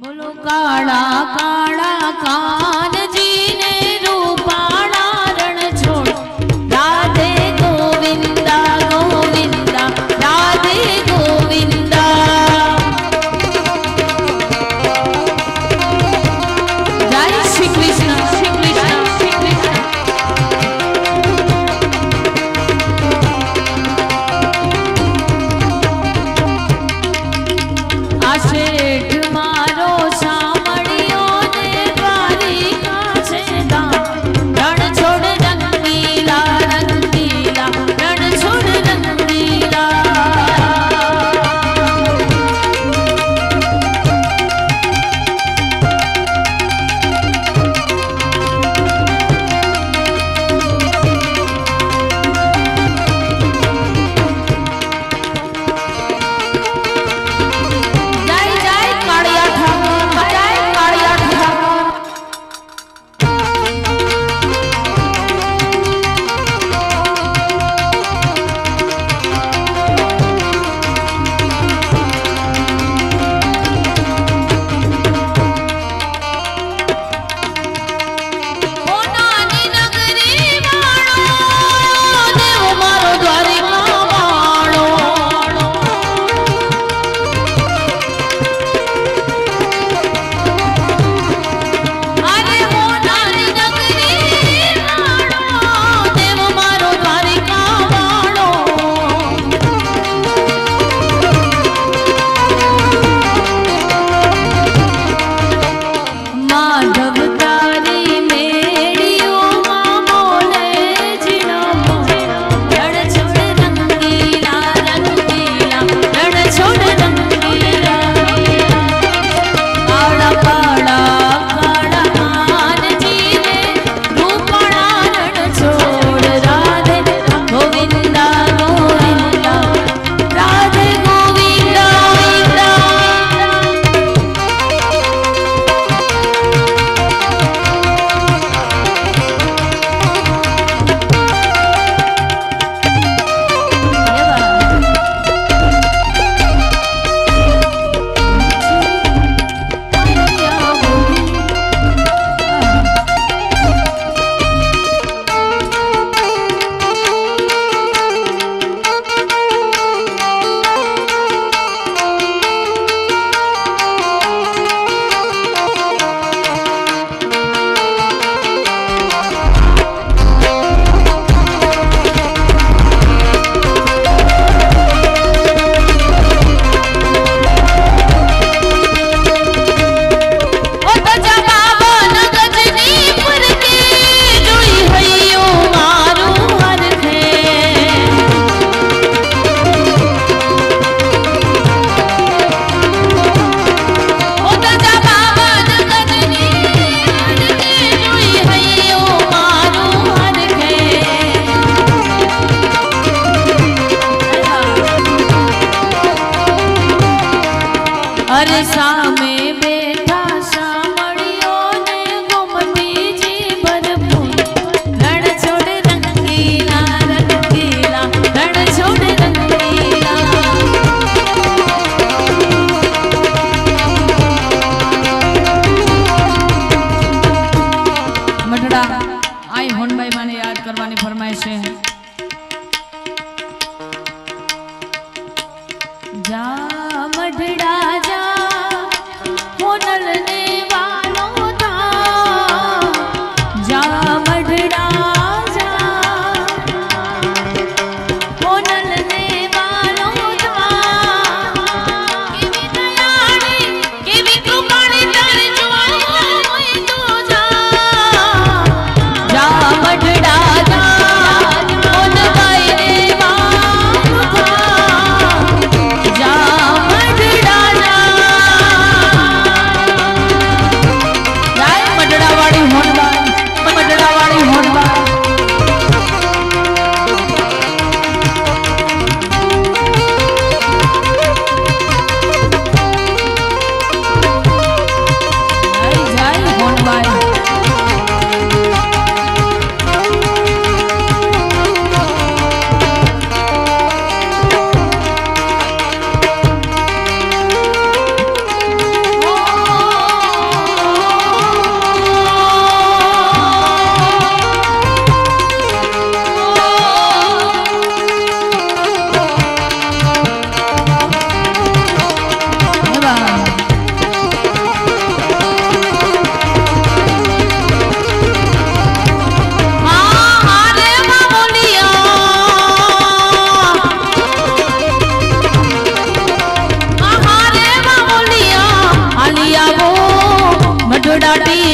બોલો કાળા કાળા કાનજીને જા મઢડા கொண்டாட்டி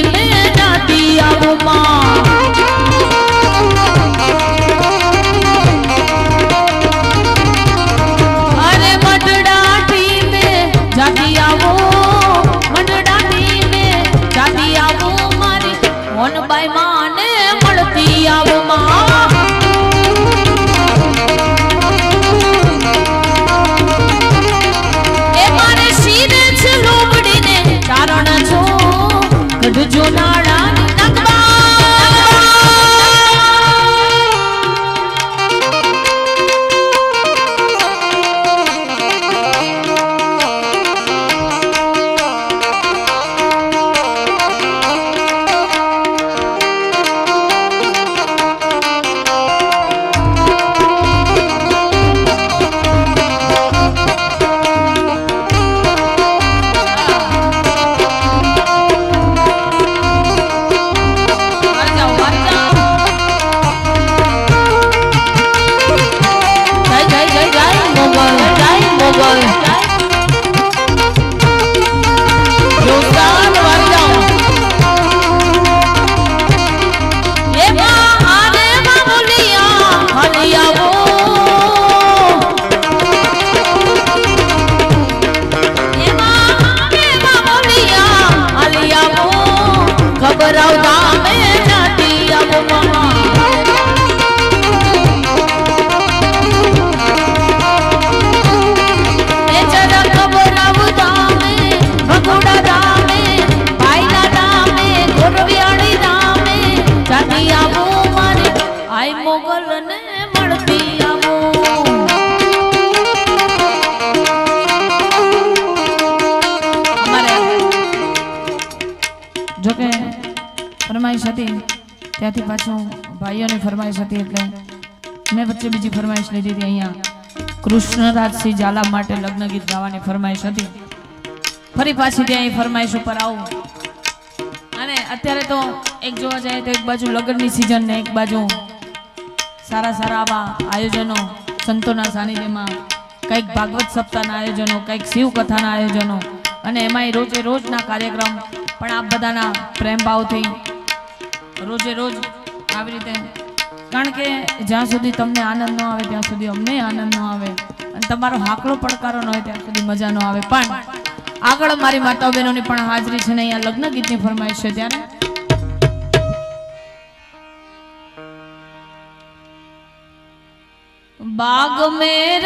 ફરમાઈશ હતી એટલે મેં વચ્ચે બીજી ફરમાઈશ લીધી હતી અહીંયા. કૃષ્ણરાજસિંહ ઝાલા માટે લગ્ન ગીત ગાવાની ફરમાઈશ હતી. ફરી પાછી ત્યાં એ ફરમાઈશ ઉપર આવું. અને અત્યારે તો એક જોવા જાય તો એક બાજુ લગ્નની સિઝન ને એક બાજુ સારા સારા આવા આયોજનો, સંતોના સાનિધ્યમાં, કંઈક ભાગવત સપ્તાહના આયોજનો, કંઈક શિવકથાના આયોજનો. અને એમાંય રોજે રોજના કાર્યક્રમ, પણ આપ બધાના પ્રેમભાવથી રોજે રોજ આવી રીતે કારણ કે જ્યાં સુધી તમને આનંદ ન આવે, ત્યાં સુધી અમને આનંદ ન આવે. અને તમારો હાકલો પડકારો ન હોય, ત્યાં સુધી મજા ન આવે. પણ આગળ મારી માતાઓ બહેનોની પણ હાજરી છે ને અહીંયા લગ્ન ગીતની ફરમાઈશ છે ત્યારે. બાગ में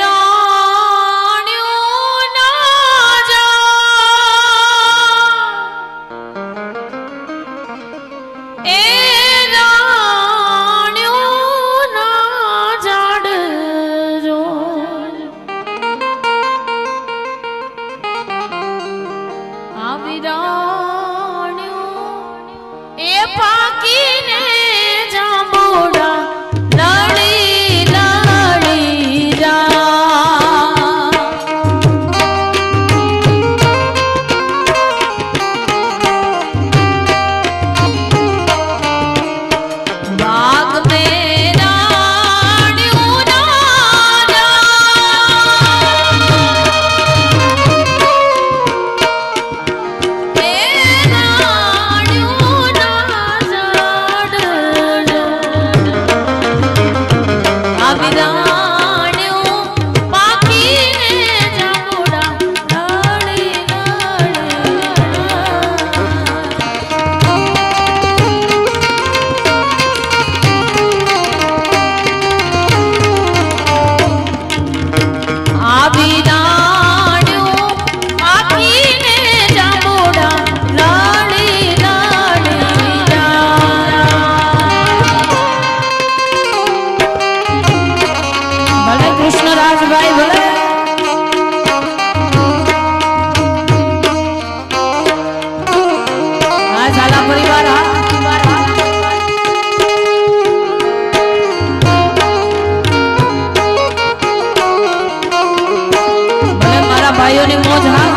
મોજ હા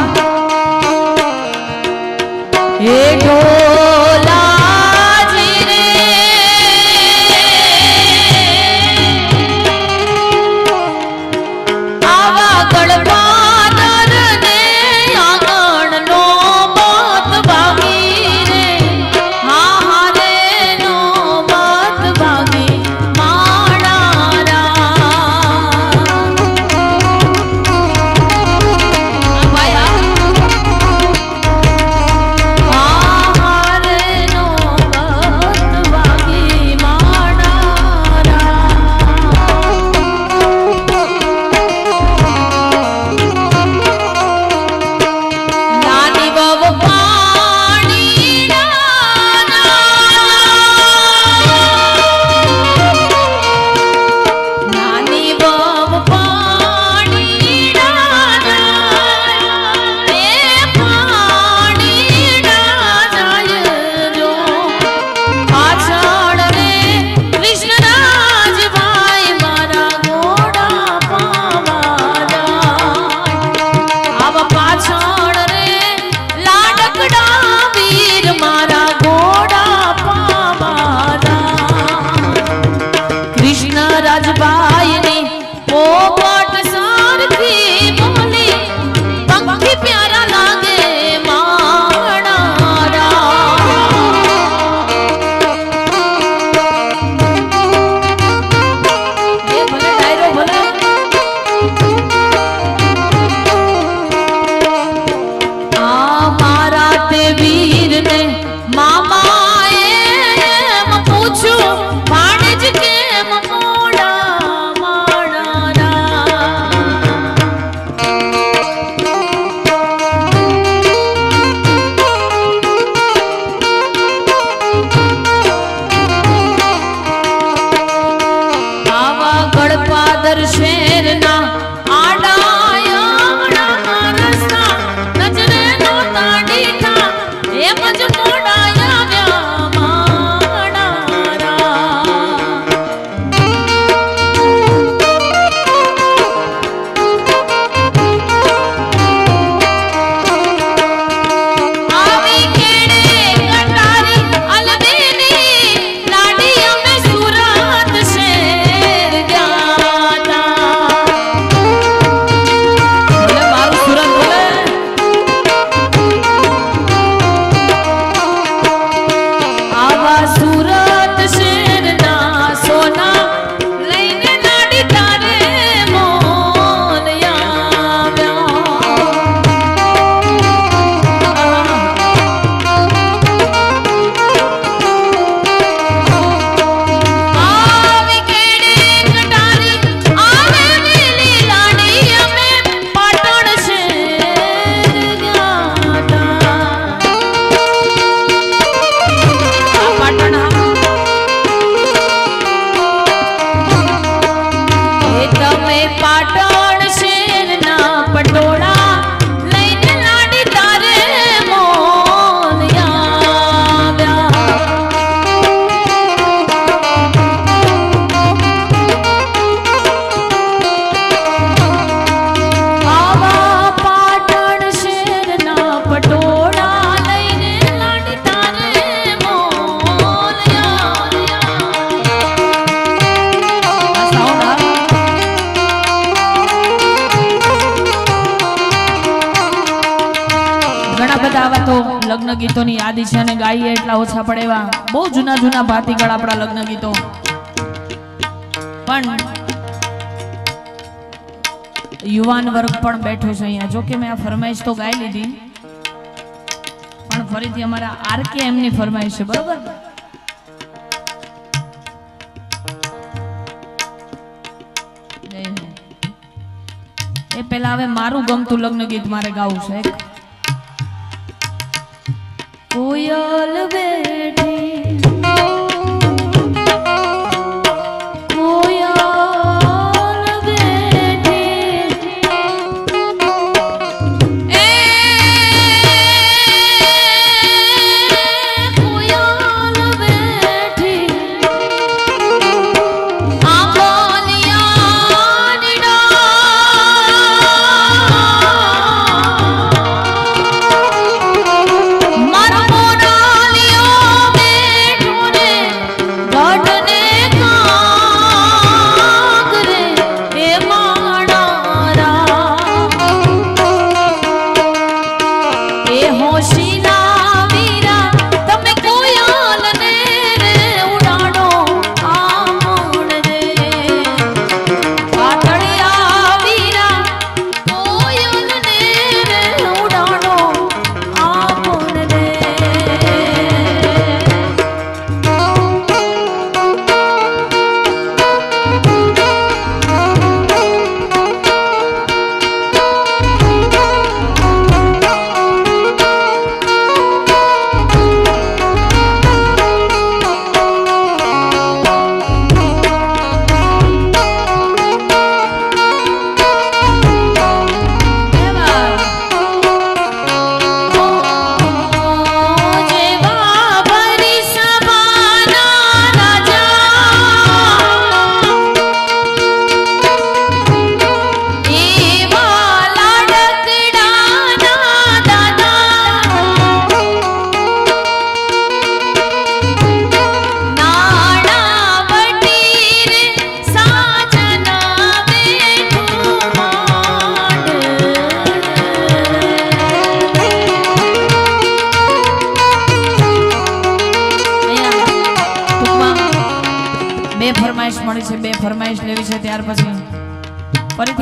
એ ઢોલાજી લગ્ન ગીતોની યાદી છે અને ગાઈએ એટલા ઓછા પડે એવા બહુ જૂના જૂના ભાતીગળ આપણા લગ્ન ગીતો. પણ યુવાન વર્ગ પણ બેઠો છે અહીંયા. જો કે મેં આ ફરમાઈશ તો ગાઈ લીધી. પણ ફરીથી અમારા આરકે એમની ફરમાઈશ છે, બરોબર? એ પેલા હવે મારું ગમતું લગ્ન ગીત મારે ગાવું છે એક. કોયલ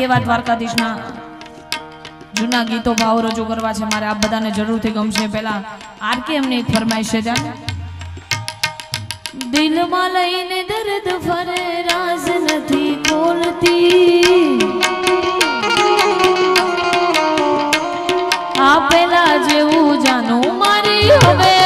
ફરીથી દ્વારકાધીશના જૂના ગીતો ભાવ રજૂ કરવા છે. મારે આ બધાને જરૂરથી ગમશે. પહેલા આર કે એમની એક છે ત્યાં દિલમાં લઈને દર્દ ફરે, રાજ નથી ખોલતી. આપેલા જેવું જાનું મારી હવે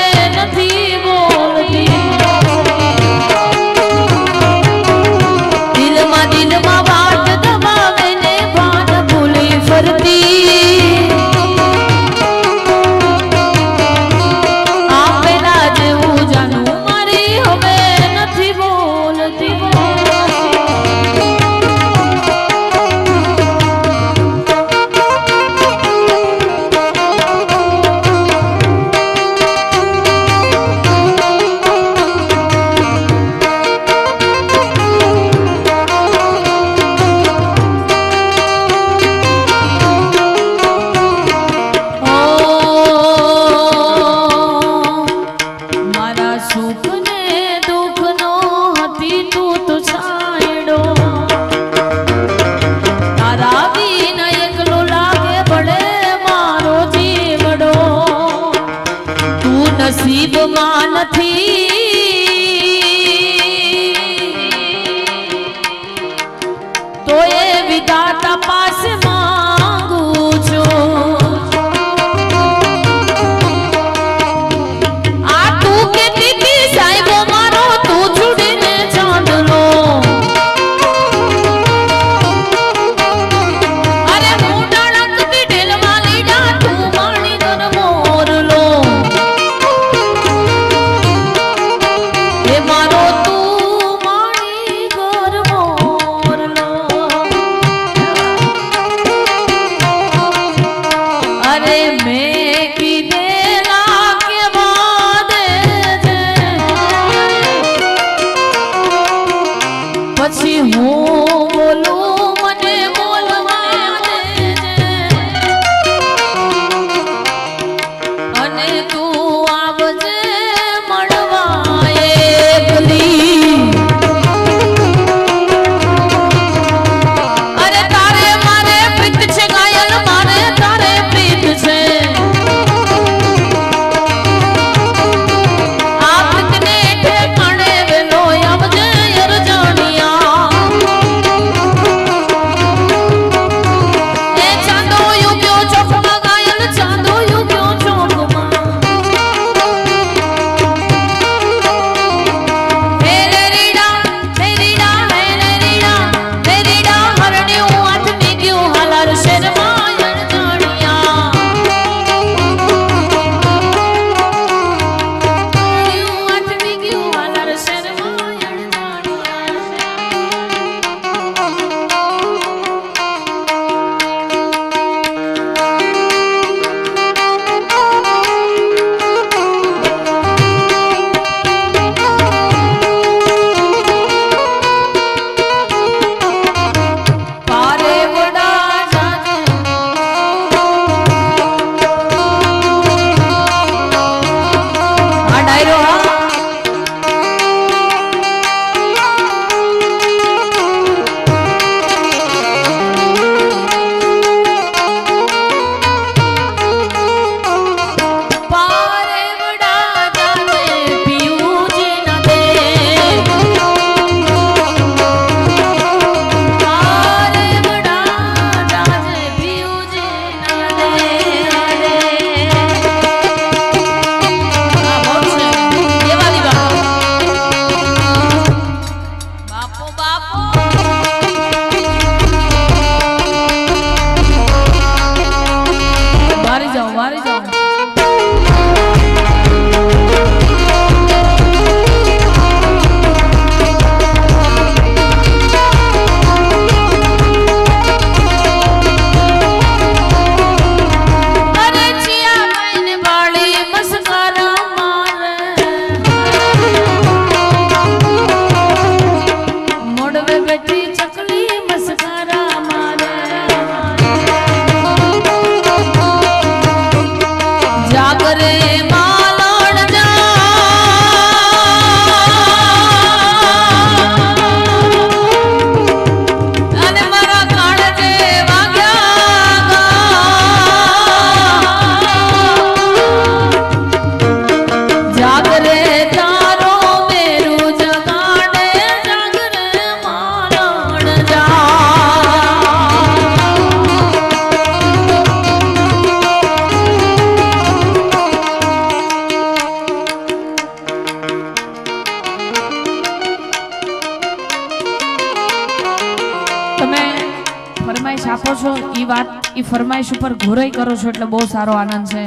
ફરમાઈશ ઉપર ઘોરાઈ કરો છો એટલે બહુ સારો આનંદ છે.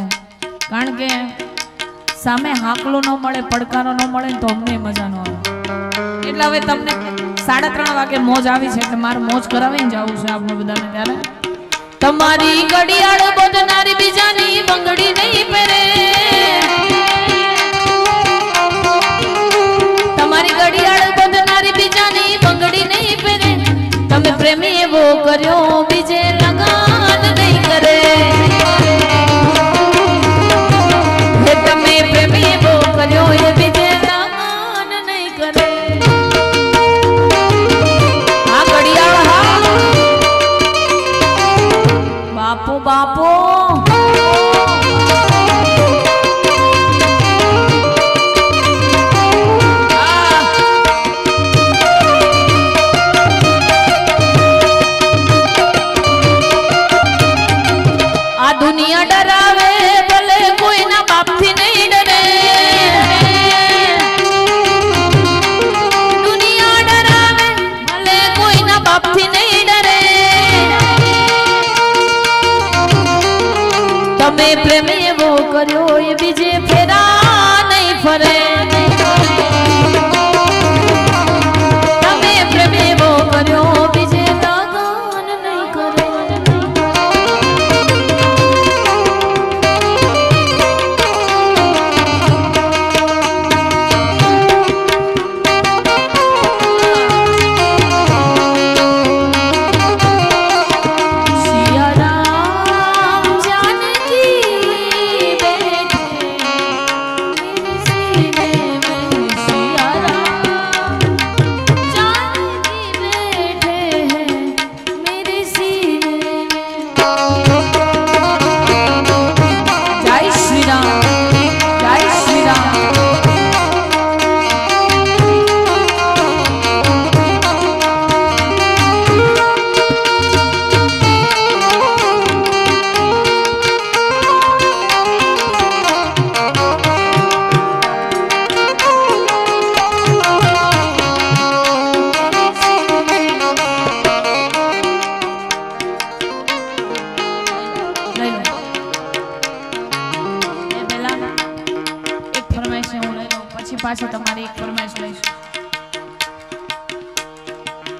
કારણ કે સામે હાકલો ન મળે, પડકારો ન મળે તો અમને મજા ન આવે. એટલે હવે તમને સાડા ત્રણ વાગે મોજ આવી છે એટલે મારે મોજ કરાવીને જવું છે આપણે બધાને ત્યારે. તમારી ઘડિયાળ બોધનારી બીજાની બંગડી નહીં પહેરે. કર્યો એ